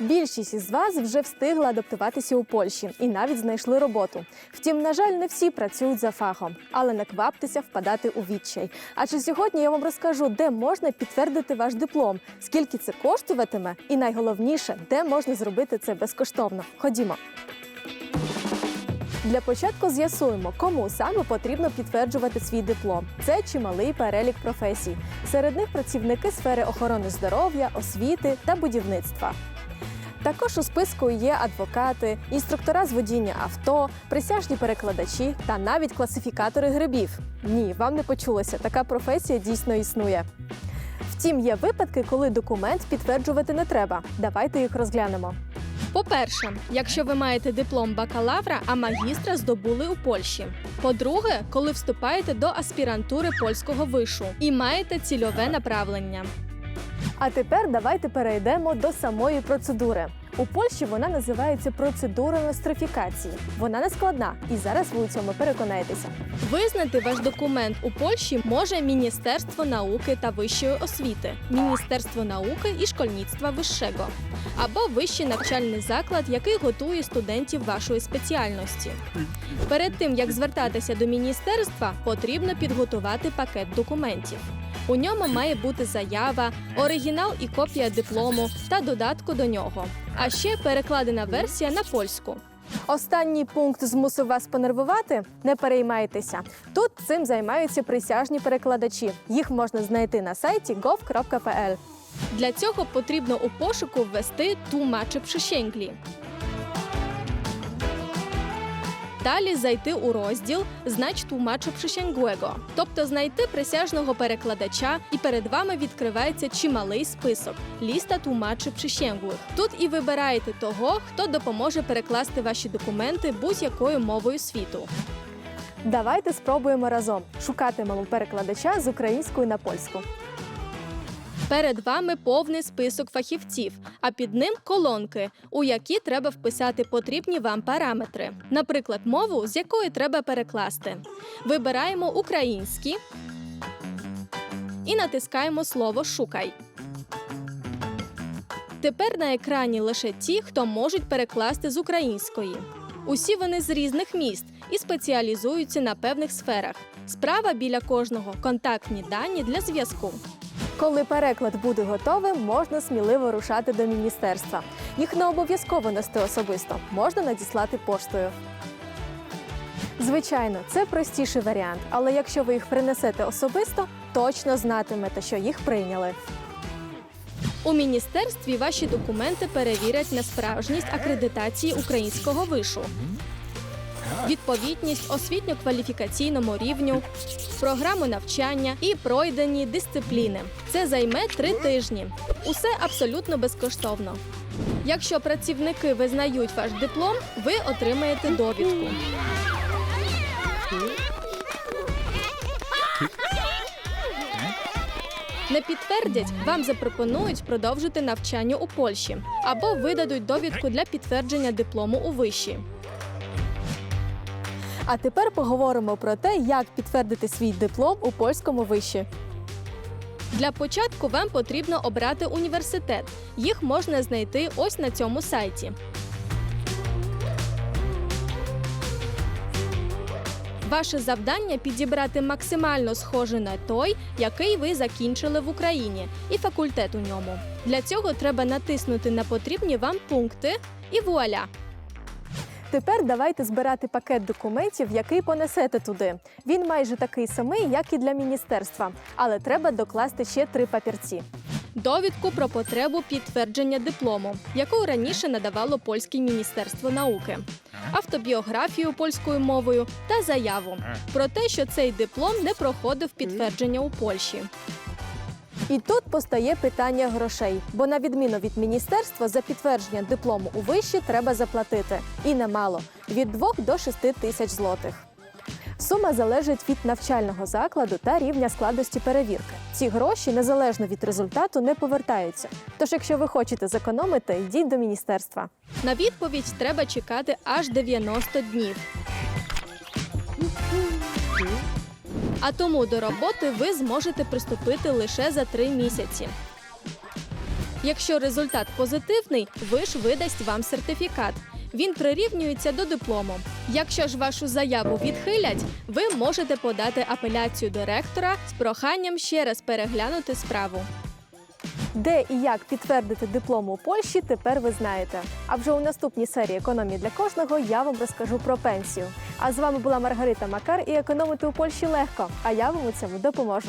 Більшість із вас вже встигла адаптуватися у Польщі і навіть знайшли роботу. Втім, на жаль, не всі працюють за фахом, але не кваптеся впадати у відчай. Адже сьогодні я вам розкажу, де можна підтвердити ваш диплом, скільки це коштуватиме, і найголовніше, де можна зробити це безкоштовно. Ходімо. Для початку з'ясуємо, кому саме потрібно підтверджувати свій диплом. Це чималий перелік професій. Серед них працівники сфери охорони здоров'я, освіти та будівництва. Також у списку є адвокати, інструктора з водіння авто, присяжні перекладачі та навіть класифікатори грибів. Ні, вам не почулося, така професія дійсно існує. Втім, є випадки, коли документ підтверджувати не треба. Давайте їх розглянемо. По-перше, якщо ви маєте диплом бакалавра, а магістра здобули у Польщі. По-друге, коли вступаєте до аспірантури польського вишу і маєте цільове направлення. А тепер давайте перейдемо до самої процедури. У Польщі вона називається процедура нострифікації. Вона не складна, і зараз ви у цьому переконаєтеся. Визнати ваш документ у Польщі може Міністерство науки та вищої освіти, Міністерство науки і школьництва вищого або вищий навчальний заклад, який готує студентів вашої спеціальності. Перед тим як звертатися до міністерства, потрібно підготувати пакет документів. У ньому має бути заява, оригінал і копія диплому та додатку до нього. А ще перекладена версія на польську. Останній пункт змусив вас понервувати. Не переймайтеся. Тут цим займаються присяжні перекладачі. Їх можна знайти на сайті gov.pl. Для цього потрібно у пошуку ввести тумачі przysięgli. Далі зайти у розділ Знач тумачу przysięgłego, тобто знайти присяжного перекладача, і перед вами відкривається чималий список ліста тумачів przysięgłych. Тут і вибираєте того, хто допоможе перекласти ваші документи будь-якою мовою світу. Давайте спробуємо разом. Шукатимемо перекладача з української на польську. Перед вами повний список фахівців, а під ним колонки, у які треба вписати потрібні вам параметри, наприклад, мову, з якої треба перекласти. Вибираємо українські і натискаємо слово Шукай. Тепер на екрані лише ті, хто можуть перекласти з української. Усі вони з різних міст і спеціалізуються на певних сферах. Справа біля кожного контактні дані для зв'язку. Коли переклад буде готовим, можна сміливо рушати до міністерства. Їх не обов'язково нести особисто, можна надіслати поштою. Звичайно, це простіший варіант, але якщо ви їх принесете особисто, точно знатимете, що їх прийняли. У міністерстві ваші документи перевірять на справжність акредитації українського вишу, відповідність освітньо-кваліфікаційному рівню, програму навчання і пройдені дисципліни. Це займе три тижні. Усе абсолютно безкоштовно. Якщо працівники визнають ваш диплом, ви отримаєте довідку. Не підтвердять, вам запропонують продовжити навчання у Польщі або видадуть довідку для підтвердження диплому у виші. А тепер поговоримо про те, як підтвердити свій диплом у польському виші. Для початку вам потрібно обрати університет. Їх можна знайти ось на цьому сайті. Ваше завдання підібрати максимально схожий на той, який ви закінчили в Україні, і факультет у ньому. Для цього треба натиснути на потрібні вам пункти і вуаля. Тепер давайте збирати пакет документів, який понесете туди. Він майже такий самий, як і для міністерства, але треба докласти ще три папірці. Довідку про потребу підтвердження диплому, яку раніше надавало польське міністерство науки, автобіографію польською мовою та заяву про те, що цей диплом не проходив підтвердження у Польщі. І тут постає питання грошей, бо на відміну від міністерства за підтвердження диплому у виші треба заплатити і немало від 2 до 6 тисяч злотих. Сума залежить від навчального закладу та рівня складності перевірки. Ці гроші незалежно від результату не повертаються. Тож, якщо ви хочете зекономити, йдіть до міністерства. На відповідь треба чекати аж 90 днів. А тому до роботи ви зможете приступити лише за три місяці. Якщо результат позитивний, виш видасть вам сертифікат. Він прирівнюється до диплому. Якщо ж вашу заяву відхилять, ви можете подати апеляцію до ректора з проханням ще раз переглянути справу. Де і як підтвердити диплом у Польщі, тепер ви знаєте. А вже у наступній серії економії для кожного я вам розкажу про пенсію. А з вами була Маргарита Макар і економити у Польщі легко. А я вам у цьому допоможу.